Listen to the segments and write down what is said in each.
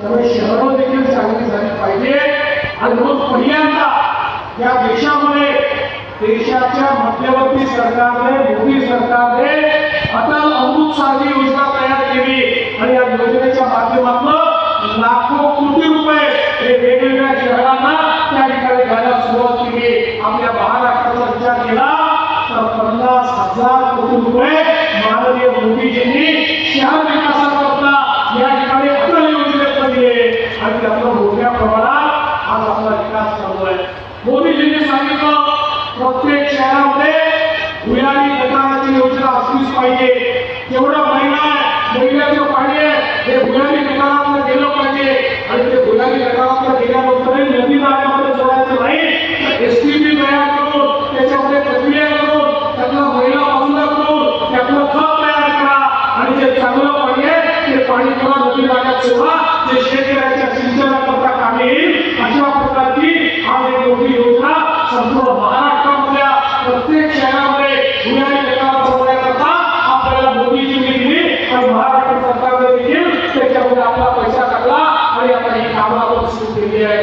त्यामुळे शहरं देखील चांगली झाली पाहिजे. आणि रोज पहिल्यांदा या देशामध्ये देशाच्या मध्यवर्ती सरकारने मोदी सरकारने अटल अमृत सारखी योजना तयार केली. आणि या योजनेच्या माध्यमातून लाखो कोटी रुपये हे वेगवेगळ्या शहरांना त्या ठिकाणी द्यायला सुरुवात केली. आपल्या महाराष्ट्राचा विचार केला तर पन्नास हजार कोटी रुपये माननीय मोदीजींनी शहर विकासाकरता या ठिकाणी अटल योजनेत दिले आणि त्यातून मोठ्या प्रमाणात आज आपला विकास चालू आहे मोदीजींनी सांगितलं प्रत्येक शहरामध्ये भुयारी गटाराची योजना असलीच पाहिजे. एवढा महिना महिलाचं महिन्याचं पाणी आहे हे भुयारी गटारातलं गेलं पाहिजे. आणि ते भुयारी गटारातलं गेल्यानंतर नदी नाल्यामध्ये सोडायचं नाही. एस टी पी तयार करून त्याच्यामध्ये प्रक्रिया करून त्यातला महिला बाजूला करून त्यातलं खत तयार करा. आणि जे चांगलं पाणी आहे ते पाणी करा नदी नाल्यात सोडा. দিয়ে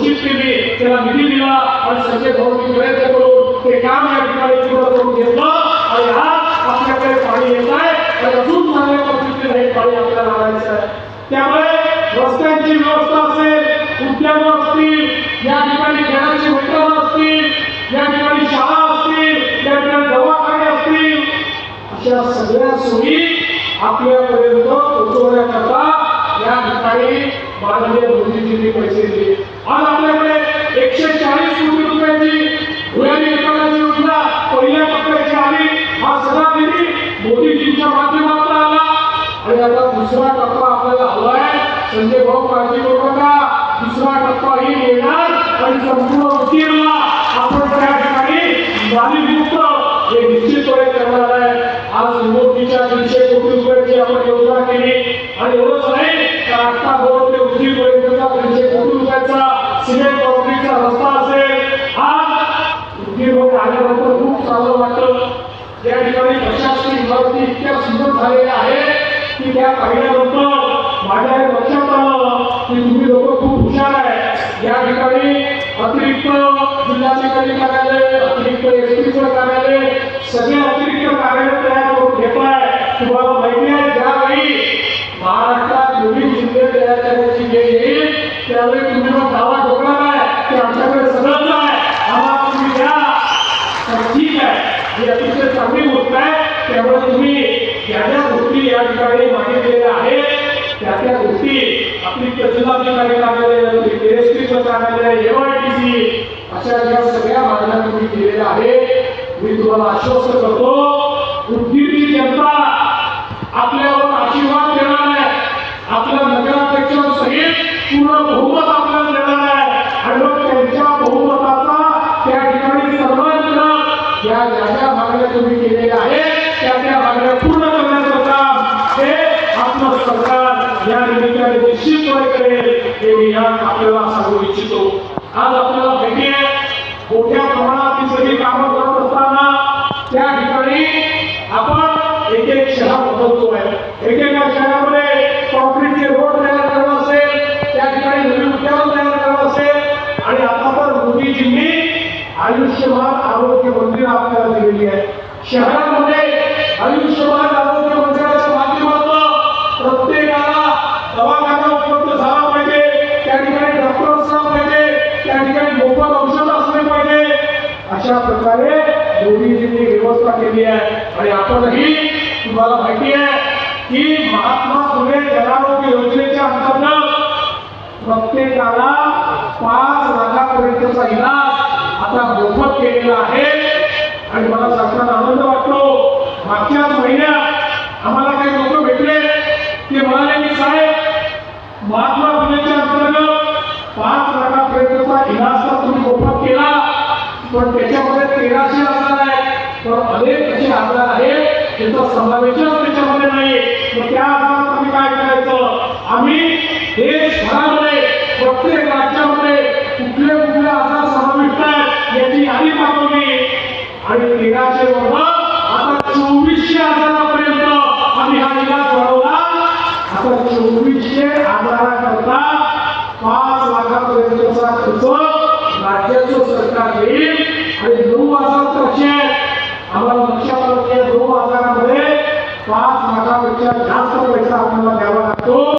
आपण केली त्याला निधी दिला आणि संजय भाऊनी प्रयत्न करून ते काम या ठिकाणी पूर्ण करून घेतलं. आणि आज आपल्याकडे पाणी येत आहे. तर अजून चांगल्या पद्धतीने हे पाणी आपल्याला आणायचं आहे. त्यामुळे रस्त्यांची व्यवस्था असेल उद्यानं असतील या ठिकाणी खेळाची मैदानं असतील या ठिकाणी शाळा असतील या ठिकाणी दवाखाने असतील. अशा सगळ्या सोयी आपल्यापर्यंत पोहोचवण्याकरता या ठिकाणी माननीय मोदीजींनी पैसे दिले. आज आपल्याकडे एकशे चाळीस कोटी रुपयाची भुयारी विकासाची योजना पहिल्या टप्प्याची आली हा सगळा निधी मोदीजींच्या माध्यमातून आला. आणि आता दुसरा टप्पा आपल्याला हवाय संजय भाऊ काळजी करू नका. दुसरा टप्पा ही येणार आणि संपूर्ण उतीरला आपण त्या ठिकाणी नालीयुक्त हे निश्चितपणे करणार आहे. आज निवडणुकीच्या दीडशे कोटी रुपयाची आपण योजना केली. आणि एवढंच नाही तर आता बोर्ड ते उदगीरपर्यंतचा दीडशे कोटी रुपयाचा सिमेंट कॉन्क्रीटचा रस्ता असेल. आज उदगीरमध्ये आल्यानंतर खूप चांगलं वाटतं. या ठिकाणी प्रशासकीय इमारती इतक्या सुंदर झालेल्या आहेत की त्या पाहिल्यानंतर माझ्या हे लक्षात आलं की तुम्ही लोक खूप हुशार आहे या ठिकाणी अतिरिक्त जिल्हाधिकारी कार्यालय अतिरिक्त एस पीचं कार्यालय सगळे अतिरिक्त कार्यालय तयार करून घेत आहे तुम्हाला माहिती आहे ज्यावेळी महाराष्ट्रात एवढी जिल्हे तयार करण्याची त्यावेळी तुम्ही दावा ठोकणार आहे की आमच्याकडे सगळं आहे. आम्हाला तुम्ही द्या तर ठीक आहे. ही अतिशय चांगली गोष्ट आहे. त्यामुळे तुम्ही ज्या ज्या गोष्टी या ठिकाणी मागितलेल्या आहेत त्या त्या गोष्टी अतिरिक्त जिल्हाधिकारी कार्यालय एसपीचं कार्यालय एमआयटीसी अशा ज्या सगळ्या मागण्या तुम्ही केलेल्या आहेत. मी तुम्हाला आश्वस्त करतो उद्गीरची जनता आपल्या आशीर्वाद देणार आहे आपल्या नगराध्यक्षांसहित पूर्ण बहुमत आपल्याला देणार आहे. आणि मग त्यांच्या बहुमताचा त्या ठिकाणी सन्मान या ज्या ज्या मागण्या तुम्ही केलेल्या आहेत त्या त्या मागण्या पूर्ण करण्याचं काम हे आपलं सरकार या निमित्ताने निश्चितपणे करेल हे मी या आपल्याला सांगू इच्छितो. आज आपल्याला माहिती मोठ्या प्रमाणात ही सगळी कामं आयुष्यमान आरोग्य मंदिर आपल्याला दिलेली आहे. शहरामध्ये आयुष्यमान आरोग्य मंदिराच्या माध्यमातून प्रत्येकाला दवाखाना उपलब्ध झाला पाहिजे. त्या ठिकाणी डॉक्टर असला पाहिजे. त्या ठिकाणी मोफत औषध असले पाहिजे. अशा प्रकारे मोदीजींनी व्यवस्था केली आहे. आणि आपणही तुम्हाला माहिती आहे की महात्मा फुले जनारोग्य योजनेच्या अंतर्गत प्रत्येकाला पाच लाखापर्यंतचा इलाज आता मोफत केलेला आहे. आणि मला सांगताना आनंद वाटतो मागच्याच महिन्यात आम्हाला काही लोक भेटले. ते म्हणाले की साहेब महात्मा फुलेच्या अंतर्गत पाच लाखापर्यंतचा इलाज तुम्ही मोफत केला. पण त्याच्यामध्ये तेराशे आजार आहेत. तर अनेक असे आजार आहेत. त्याचा समावेशच त्याच्यामध्ये नाही मग त्या आजारात आम्ही काय करायचं? आम्ही देशभरामध्ये प्रत्येक राज्यात आणि तेराशे वरून आता चोवीसशे हजारापर्यंत आम्ही हा इलाज वाढवला आता चोवीसशे हजाराकरता पाच लाखापर्यंतचा खर्च राज्याचं सरकार येईल आणि नऊ हजार पाचशे आम्हाला लक्षात आलं की नऊ हजारामध्ये पाच लाखापेक्षा जास्त पैसा आपल्याला द्यावा लागतो.